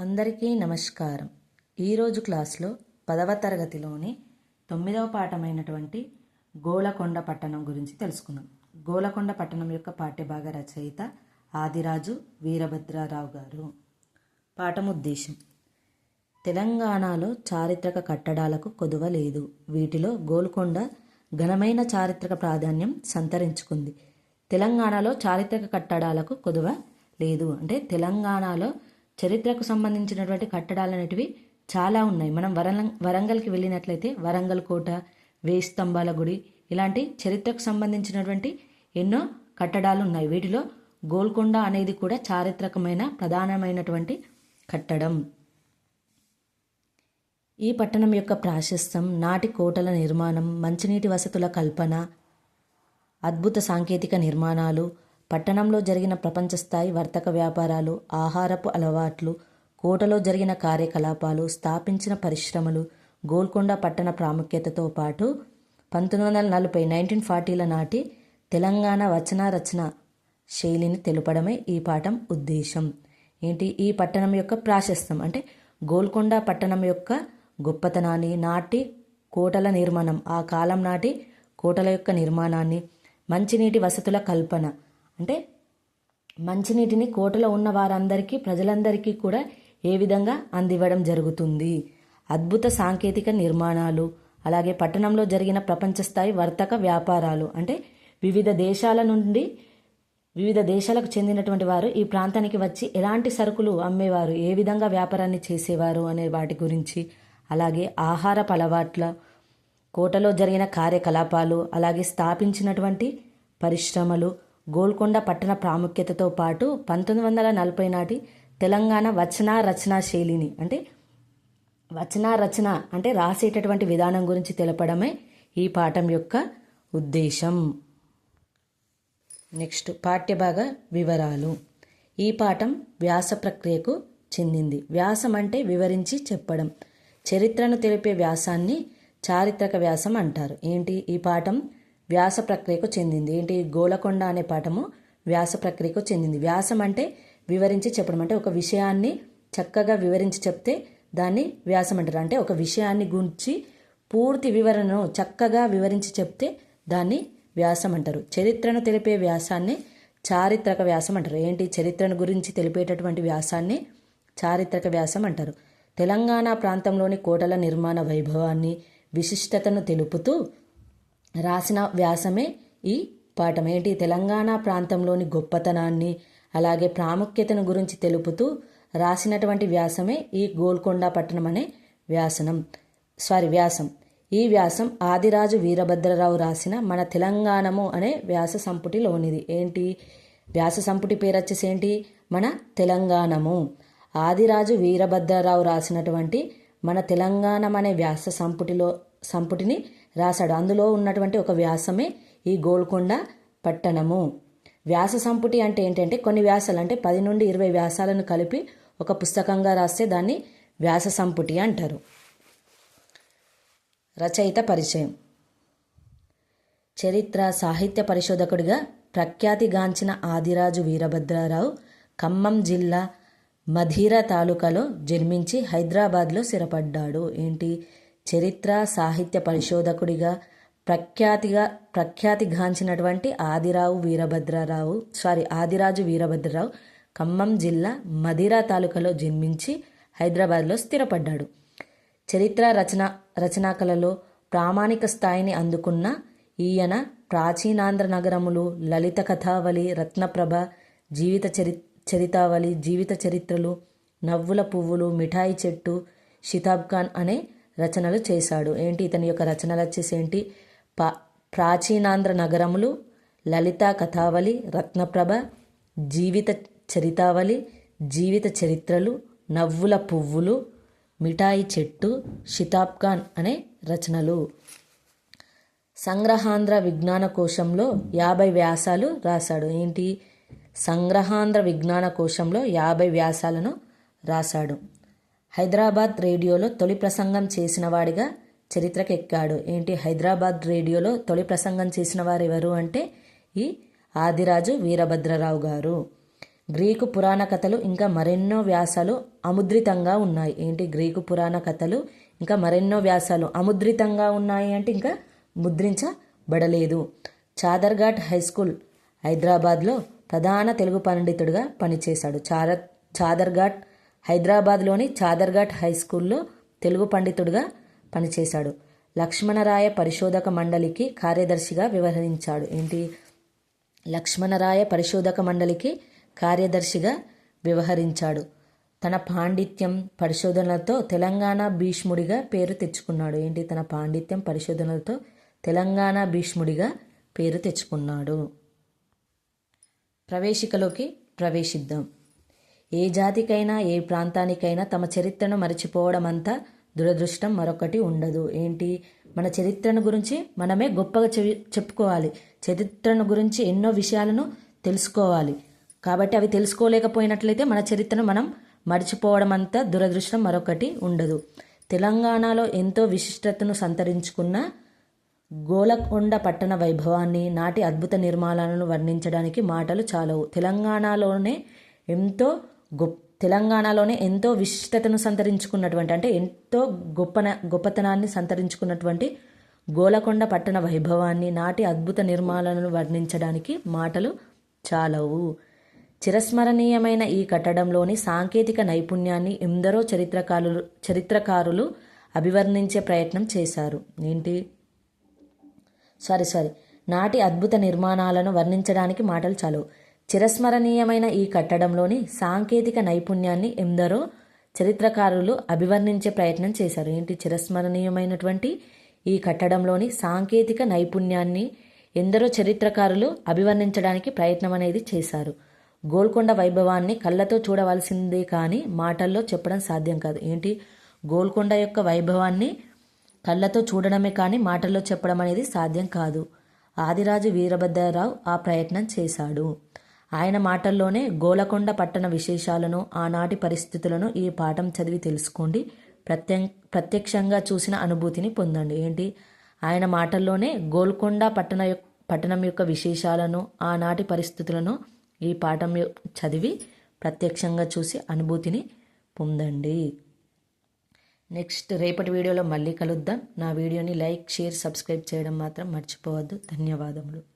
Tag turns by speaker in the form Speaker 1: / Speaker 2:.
Speaker 1: అందరికీ నమస్కారం. ఈరోజు క్లాస్లో పదవ తరగతిలోని తొమ్మిదవ పాఠమైనటువంటి గోలకొండ పట్టణం గురించి తెలుసుకుందాం. గోలకొండ పట్టణం యొక్క పాఠ్యభాగ రచయిత ఆదిరాజు వీరభద్రారావు గారు. పాఠం ఉద్దేశం తెలంగాణలో చారిత్రక కట్టడాలకు కొదువ లేదు. వీటిలో గోల్కొండ ఘనమైన చారిత్రక ప్రాధాన్యం సంతరించుకుంది. తెలంగాణలో చారిత్రక కట్టడాలకు కొదువ లేదు. అంటే తెలంగాణలో చరిత్రకు సంబంధించినటువంటి కట్టడాలు అనేటివి చాలా ఉన్నాయి. మనం వరంగల్ వరంగల్కి వెళ్ళినట్లయితే వరంగల్ కోట వేయి స్తంభాల గుడి ఇలాంటి చరిత్రకు సంబంధించినటువంటి ఎన్నో కట్టడాలు ఉన్నాయి. వీటిలో గోల్కొండ అనేది కూడా చారిత్రకమైన ప్రధానమైనటువంటి కట్టడం. ఈ పట్టణం యొక్క ప్రాశస్తం నాటి కోటల నిర్మాణం మంచినీటి వసతుల కల్పన అద్భుత సాంకేతిక నిర్మాణాలు పట్టణంలో జరిగిన ప్రపంచస్థాయి వర్తక వ్యాపారాలు ఆహారపు అలవాట్లు కోటలో జరిగిన కార్యకలాపాలు స్థాపించిన పరిశ్రమలు గోల్కొండ పట్టణ ప్రాముఖ్యతతో పాటు పంతొమ్మిది వందల నలభై నైన్టీన్ ఫార్టీల నాటి తెలంగాణ వచన రచన శైలిని తెలుపడమే ఈ పాఠం ఉద్దేశం. ఏంటి? ఈ పట్టణం యొక్క ప్రాశస్తం అంటే గోల్కొండ పట్టణం యొక్క గొప్పతనాన్ని నాటి కోటల నిర్మాణం. ఆ కాలం నాటి కోటల యొక్క నిర్మాణాన్ని మంచినీటి వసతుల కల్పన అంటే మంచినీటిని కోటలో ఉన్న వారందరికీ ప్రజలందరికీ కూడా ఏ విధంగా అందివ్వడం జరుగుతుంది? అద్భుత సాంకేతిక నిర్మాణాలు అలాగే పట్టణంలో జరిగిన ప్రపంచ స్థాయి వర్తక వ్యాపారాలు అంటే వివిధ దేశాల నుండి వివిధ దేశాలకు చెందినటువంటి వారు ఈ ప్రాంతానికి వచ్చి ఎలాంటి సరుకులు అమ్మేవారు ఏ విధంగా వ్యాపారాన్ని చేసేవారు అనే వాటి గురించి అలాగే ఆహార అలవాట్ల కోటలో జరిగిన కార్యకలాపాలు అలాగే స్థాపించినటువంటి పరిశ్రమలు గోల్కొండ పట్టణ ప్రాముఖ్యతతో పాటు పంతొమ్మిది వందల నలభై నాటి తెలంగాణ వచన రచనా శైలిని అంటే వచన రచన అంటే రాసేటటువంటి విధానం గురించి తెలపడమే ఈ పాఠం యొక్క ఉద్దేశం. నెక్స్ట్ పాఠ్యభాగ వివరాలు. ఈ పాఠం వ్యాస ప్రక్రియకు చెందింది. వ్యాసం అంటే వివరించి చెప్పడం. చరిత్రను తెలిపే వ్యాసాన్ని చారిత్రక వ్యాసం అంటారు. ఏంటి? ఈ పాఠం వ్యాస ప్రక్రియకు చెందింది. ఏంటి? గోలకొండ అనే పాఠము వ్యాస ప్రక్రియకు చెందింది. వ్యాసం అంటే వివరించి చెప్పడం అంటే ఒక విషయాన్ని చక్కగా వివరించి చెప్తే దాన్ని వ్యాసం అంటారు. అంటే ఒక విషయాన్ని గురించి పూర్తి వివరణను చక్కగా వివరించి చెప్తే దాన్ని వ్యాసం అంటారు. చరిత్రను తెలిపే వ్యాసాన్ని చారిత్రక వ్యాసం అంటారు. ఏంటి? చరిత్రను గురించి తెలిపేటటువంటి వ్యాసాన్ని చారిత్రక వ్యాసం అంటారు. తెలంగాణ ప్రాంతంలోని కోటల నిర్మాణ వైభవాన్ని విశిష్టతను తెలుపుతూ రాసిన వ్యాసమే ఈ పాఠం. ఏంటి? తెలంగాణ ప్రాంతంలోని గొప్పతనాన్ని అలాగే ప్రాముఖ్యతను గురించి తెలుపుతూ రాసినటువంటి వ్యాసమే ఈ గోల్కొండ పట్టణం అనే వ్యాసనం. సారీ వ్యాసం. ఈ వ్యాసం ఆదిరాజు వీరభద్రరావు రాసిన మన తెలంగాణము అనే వ్యాస సంపుటిలోనిది. ఏంటి? వ్యాస సంపుటి పేరు వచ్చేసి ఏంటి? మన తెలంగాణము. ఆదిరాజు వీరభద్రరావు రాసినటువంటి మన తెలంగాణం అనే వ్యాస సంపుటిలో సంపుటిని రాశాడు. అందులో ఉన్నటువంటి ఒక వ్యాసమే ఈ గోల్కొండ పట్టణము. వ్యాస సంపుటి అంటే ఏంటంటే కొన్ని వ్యాసాలు అంటే పది నుండి ఇరవై వ్యాసాలను కలిపి ఒక పుస్తకంగా రాస్తే దాన్ని వ్యాస సంపుటి అంటారు. రచయిత పరిచయం. చరిత్ర సాహిత్య పరిశోధకుడిగా ప్రఖ్యాతిగాంచిన ఆదిరాజు వీరభద్రారావు ఖమ్మం జిల్లా మధీర తాలూకాలో జన్మించి హైదరాబాద్లో స్థిరపడ్డాడు. ఏంటి? చరిత్ర సాహిత్య పరిశోధకుడిగా ప్రఖ్యాతిగా ప్రఖ్యాతిగాంచినటువంటి ఆదిరావు వీరభద్రరావు సారీ ఆదిరాజు వీరభద్రరావు ఖమ్మం జిల్లా మదిరా తాలూకాలో జన్మించి హైదరాబాద్లో స్థిరపడ్డాడు. చరిత్ర రచన రచనాకలలో ప్రామాణిక స్థాయిని అందుకున్న ఈయన ప్రాచీనాంధ్ర నగరములు లలిత కథావళి రత్నప్రభ జీవిత చరి చరితావళి జీవిత చరిత్రలు నవ్వుల పువ్వులు మిఠాయి చెట్టు షితాబ్ ఖాన్ అనే రచనలు చేశాడు. ఏంటి? ఇతని యొక్క రచనలు వచ్చేసి ఏంటి? పా ప్రాచీనాంధ్ర నగరములు లలిత కథావళి రత్నప్రభ జీవిత చరితావళి జీవిత చరిత్రలు నవ్వుల పువ్వులు మిఠాయి చెట్టు షితాబ్ ఖాన్ అనే రచనలు. సంగ్రహాంధ్ర విజ్ఞాన కోశంలో యాభై వ్యాసాలు రాశాడు. ఏంటి? సంగ్రహాంధ్ర విజ్ఞాన కోశంలో యాభై వ్యాసాలను రాశాడు. హైదరాబాద్ రేడియోలో తొలి ప్రసంగం చేసిన వాడిగా చరిత్రకు ఎక్కాడు ఏంటి? హైదరాబాద్ రేడియోలో తొలి ప్రసంగం చేసిన వారు ఎవరు అంటే ఈ ఆదిరాజు వీరభద్రరావు గారు. గ్రీకు పురాణ కథలు ఇంకా మరెన్నో వ్యాసాలు అముద్రితంగా ఉన్నాయి. ఏంటి? గ్రీకు పురాణ కథలు ఇంకా మరెన్నో వ్యాసాలు అముద్రితంగా ఉన్నాయి అంటే ఇంకా ముద్రించబడలేదు. చాదర్ఘాట్ హై స్కూల్ హైదరాబాద్లో ప్రధాన తెలుగు పండితుడిగా పనిచేశాడు. చార చాదర్ఘాట్ హైదరాబాద్లోని చాదర్ఘాట్ హై స్కూల్లో తెలుగు పండితుడిగా పనిచేశాడు. లక్ష్మణరాయ పరిశోధక మండలికి కార్యదర్శిగా వ్యవహరించాడు. ఏంటి? లక్ష్మణరాయ పరిశోధక మండలికి కార్యదర్శిగా వ్యవహరించాడు. తన పాండిత్యం పరిశోధనలతో తెలంగాణ భీష్ముడిగా పేరు తెచ్చుకున్నాడు. ఏంటి? తన పాండిత్యం పరిశోధనలతో తెలంగాణ భీష్ముడిగా పేరు తెచ్చుకున్నాడు. ప్రవేశికలోకి ప్రవేశిద్దాం. ఏ జాతికైనా ఏ ప్రాంతానికైనా తమ చరిత్రను మరచిపోవడం అంతా దురదృష్టం మరొకటి ఉండదు. ఏంటి? మన చరిత్రను గురించి మనమే గొప్పగా చెప్పుకోవాలి. చరిత్రను గురించి ఎన్నో విషయాలను తెలుసుకోవాలి. కాబట్టి అవి తెలుసుకోలేకపోయినట్లయితే మన చరిత్రను మనం మర్చిపోవడం అంతా దురదృష్టం మరొకటి ఉండదు. తెలంగాణలో ఎంతో విశిష్టతను సంతరించుకున్న గోలకొండ పట్టణ వైభవాన్ని నాటి అద్భుత నిర్మాణాలను వర్ణించడానికి మాటలు చాలవు. తెలంగాణలోనే ఎంతో గొప్ప తెలంగాణలోనే ఎంతో విశిష్టతను సంతరించుకున్నటువంటి అంటే ఎంతో గొప్పన గొప్పతనాన్ని సంతరించుకున్నటువంటి గోలకొండ పట్టణ వైభవాన్ని నాటి అద్భుత నిర్మాణాలను వర్ణించడానికి మాటలు చాలవు. చిరస్మరణీయమైన ఈ కట్టడంలోని సాంకేతిక నైపుణ్యాన్ని ఎందరో చరిత్రకారులు చరిత్రకారులు అభివర్ణించే ప్రయత్నం చేశారు. ఏంటి? Sorry sorry. నాటి అద్భుత నిర్మాణాలను వర్ణించడానికి మాటలు చాలవు. చిరస్మరణీయమైన ఈ కట్టడంలోని సాంకేతిక నైపుణ్యాన్ని ఎందరో చరిత్రకారులు అభివర్ణించే ప్రయత్నం చేశారు. ఏంటి చిరస్మరణీయమైనటువంటి ఈ కట్టడంలోని సాంకేతిక నైపుణ్యాన్ని ఎందరో చరిత్రకారులు అభివర్ణించడానికి ప్రయత్నం అనేది చేశారు. గోల్కొండ వైభవాన్ని కళ్ళతో చూడవలసిందే కానీ మాటల్లో చెప్పడం సాధ్యం కాదు. ఏంటి? గోల్కొండ యొక్క వైభవాన్ని కళ్ళతో చూడడమే కానీ మాటల్లో చెప్పడం అనేది సాధ్యం కాదు. ఆదిరాజు వీరభద్రరావు ఆ ప్రయత్నం చేశాడు. ఆయన మాటల్లోనే గోలకొండ పట్టణ విశేషాలను ఆనాటి పరిస్థితులను ఈ పాఠం చదివి తెలుసుకోండి. ప్రత్య ప్రత్యక్షంగా చూసిన అనుభూతిని పొందండి. ఏంటి? ఆయన మాటల్లోనే గోల్కొండ పట్టణ పట్టణం యొక్క విశేషాలను ఆనాటి పరిస్థితులను ఈ పాఠం చదివి ప్రత్యక్షంగా చూసి అనుభూతిని పొందండి. నెక్స్ట్ రేపటి వీడియోలో మళ్ళీ కలుద్దాం. నా వీడియోని లైక్ షేర్ సబ్స్క్రైబ్ చేయడం మాత్రం మర్చిపోవద్దు. ధన్యవాదములు.